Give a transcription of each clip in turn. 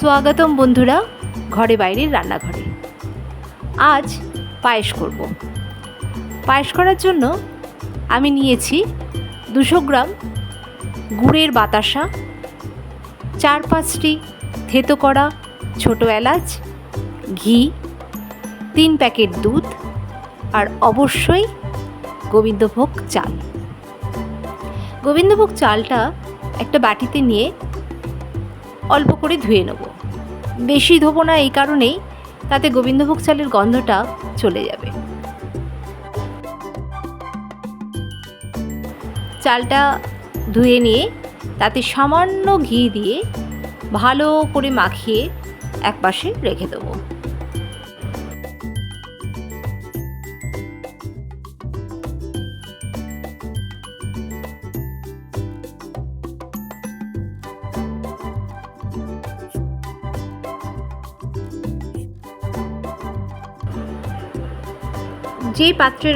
স্বাগতম বন্ধুরা, ঘরে বাইরের রান্নাঘরে। আজ পায়েস করব। পায়েস করার জন্য আমি নিয়েছি দুশো গ্রাম গুড়ের বাতাসা, চার পাঁচটি থেতো করা ছোটো এলাচ, ঘি, তিন প্যাকেট দুধ আর অবশ্যই গোবিন্দভোগ চাল। গোবিন্দভোগ চালটা একটা বাটিতে নিয়ে অল্প করে ধুয়ে নেব। বেশি ধোবো না এই কারণেই তাতে গোবিন্দভোগ চালের গন্ধটা চলে যাবে। চালটা ধুয়ে নিয়ে তাতে সামান্য ঘি দিয়ে ভালো করে মাখিয়ে একপাশে রেখে দেবো। যে পাত্রে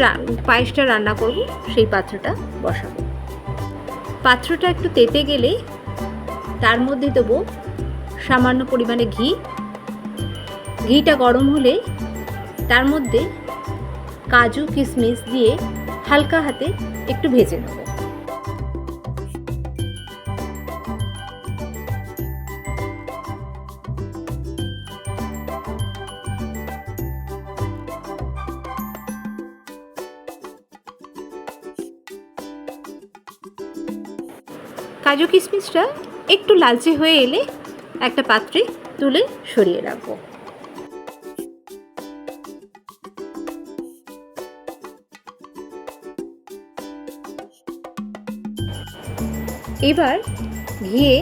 পায়েসটা রান্না করব, সেই পাত্রটা বসাবো। পাত্রটা একটু তেতে গেলে তার মধ্যে দেবো সামান্য পরিমাণে ঘি। ঘিটা গরম হলে তার মধ্যে কাজু কিশমিশ দিয়ে হালকা হাতে একটু ভেজে নেব। কাজু কিশমিশটা একটু লালচে হয়ে এলে একটা পাত্রে তুলে সরিয়ে রাখব। এবার ঘিয়ে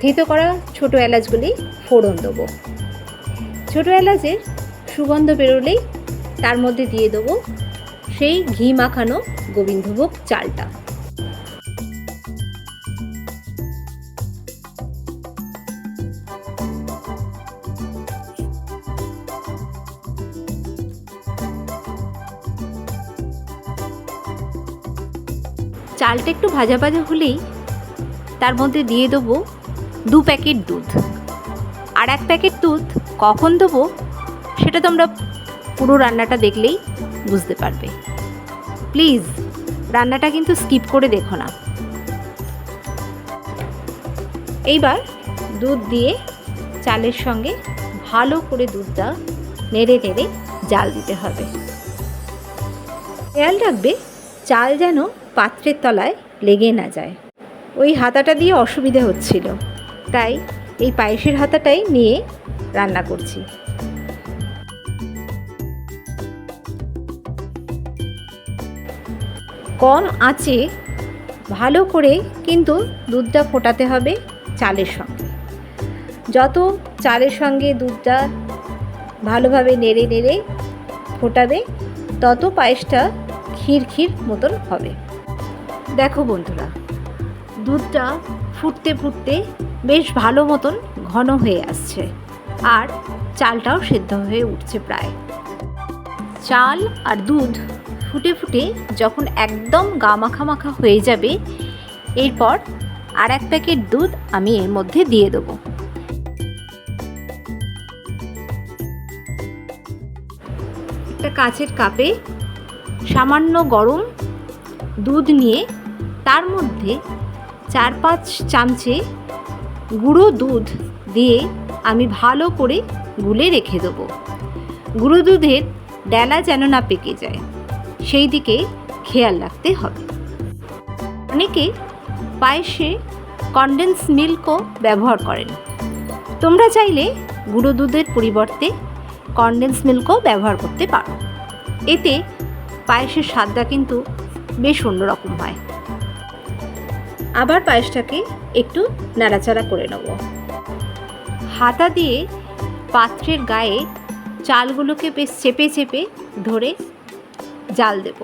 থেতো করা ছোটো এলাচগুলি ফোড়ন দেবো। ছোটো এলাচের সুগন্ধ বেরোলেই তার মধ্যে দিয়ে দেবো সেই ঘি মাখানো গোবিন্দভোগ চালটা। চালটা একটু ভাজা ভাজা হলেই তার মধ্যে দিয়ে দেবো দু প্যাকেট দুধ। আর এক প্যাকেট দুধ কখন দেবো সেটা তোমরা পুরো রান্নাটা দেখলেই বুঝতে পারবে। প্লিজ, রান্নাটা কিন্তু স্কিপ করে দেখো না। এইবার দুধ দিয়ে চালের সঙ্গে ভালো করে দুধটা নেড়ে নেড়ে জাল দিতে হবে। খেয়াল রাখবে, চাল যেন পাত্রের তলায় লেগে না যায়। ওই হাতাটা দিয়ে অসুবিধে হচ্ছিল। তাই এই পায়েসের হাতাটাই নিয়ে রান্না করছি। কম আঁচে ভালো করে কিন্তু দুধটা ফোটাতে হবে চালের সঙ্গে। যত চালের সঙ্গে দুধটা ভালোভাবে নেড়ে নেড়ে ফোটাবে, তত পায়েসটা ক্ষীর ক্ষীর মতন হবে। দেখো বন্ধুরা, দুধটা ফুটতে ফুটতে বেশ ভালো মতন ঘন হয়ে আসছে আর চালটাও সেদ্ধ হয়ে উঠছে প্রায়। চাল আর দুধ ফুটে ফুটে যখন একদম গা মাখা মাখা হয়ে যাবে, এরপর আর এক প্যাকেট দুধ আমি এর মধ্যে দিয়ে দেবো। একটা কাচের কাপে সামান্য গরম দুধ নিয়ে তার মধ্যে চার পাঁচ চামচে গুঁড়ো দুধ দিয়ে আমি ভালো করে গুলে রেখে দেবো। গুঁড়ো দুধের ডেলা যেন না পেকে যায়, সেই দিকে খেয়াল রাখতে হবে। অনেকে পায়েসে কনডেন্স মিল্কও ব্যবহার করেন। তোমরা চাইলে গুঁড়ো দুধের পরিবর্তে কনডেন্স মিল্কও ব্যবহার করতে পারো। এতে পায়েসের স্বাদটা কিন্তু বেশ অন্যরকম হয়। আবার পায়েসটাকে একটু নাড়াচাড়া করে নেব। হাতা দিয়ে পাত্রের গায়ে চালগুলোকে বেশ চেপে চেপে ধরে জাল দেব।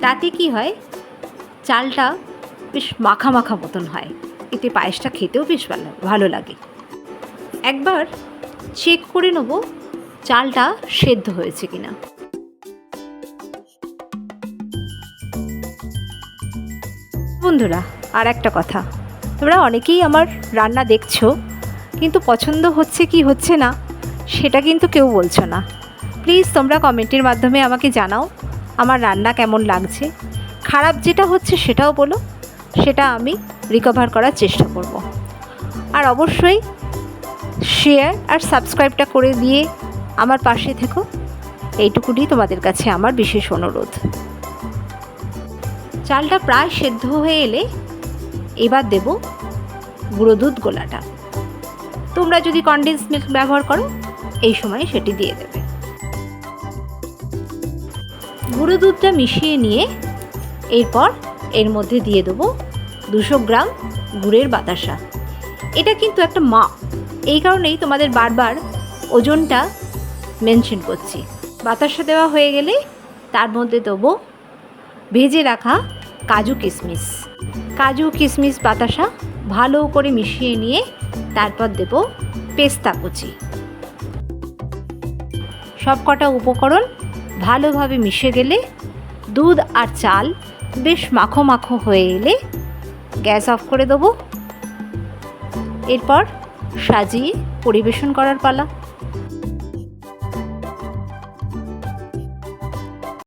তাতে কি হয়? চালটা বেশ মাখা মাখা মতন হয়। এতে পায়েসটা খেতেও বেশ ভালো ভালো লাগে। একবার চেক করে নেব চালটা সেদ্ধ হয়েছে কিনা। বন্ধুরা আর একটা কথা, তোমরা অনেকেই আমার রান্না দেখছ, কিন্তু পছন্দ হচ্ছে কি হচ্ছে না, সেটা কিন্তু কেউ বলছো না। প্লিজ তোমরা কমেন্টের মাধ্যমে আমাকে জানাও, আমার রান্না কেমন লাগছে। খারাপ যেটা হচ্ছে সেটাও বলো, সেটা আমি রিকভার করার চেষ্টা করব। আর অবশ্যই শেয়ার আর সাবস্ক্রাইবটা করে দিয়ে আমার পাশে থেকো। এইটুকুনি তোমাদের কাছে আমার বিশেষ অনুরোধ। চালটা প্রায় সেদ্ধ হয়ে এলে এবার দেব গুঁড়ো দুধ গোলাটা। তোমরা যদি কনডেন্স মিল্ক ব্যবহার করো, এই সময় সেটি দিয়ে দেবে। গুঁড়ো দুধটা মিশিয়ে নিয়ে এরপর এর মধ্যে দিয়ে দেবো দুশো গ্রাম গুড়ের বাতাসা। এটা কিন্তু একটা মাপ এই কারণেই তোমাদের বারবার ওজনটা মেনশন করছি। বাতাসা দেওয়া হয়ে গেলে তার মধ্যে দেবো ভেজে রাখা কাজু কিশমিশ কাজু কিশমিশ বাতাসা ভালো করে মিশিয়ে নিয়ে তারপর দেব পেস্তা কুচি। সব কটা উপকরণ ভালোভাবে মিশে গেলে দুধ আর চাল বেশ মাখো মাখো হয়ে এলে গ্যাস অফ করে দেবো। এরপর সাজিয়ে পরিবেশন করার পালা।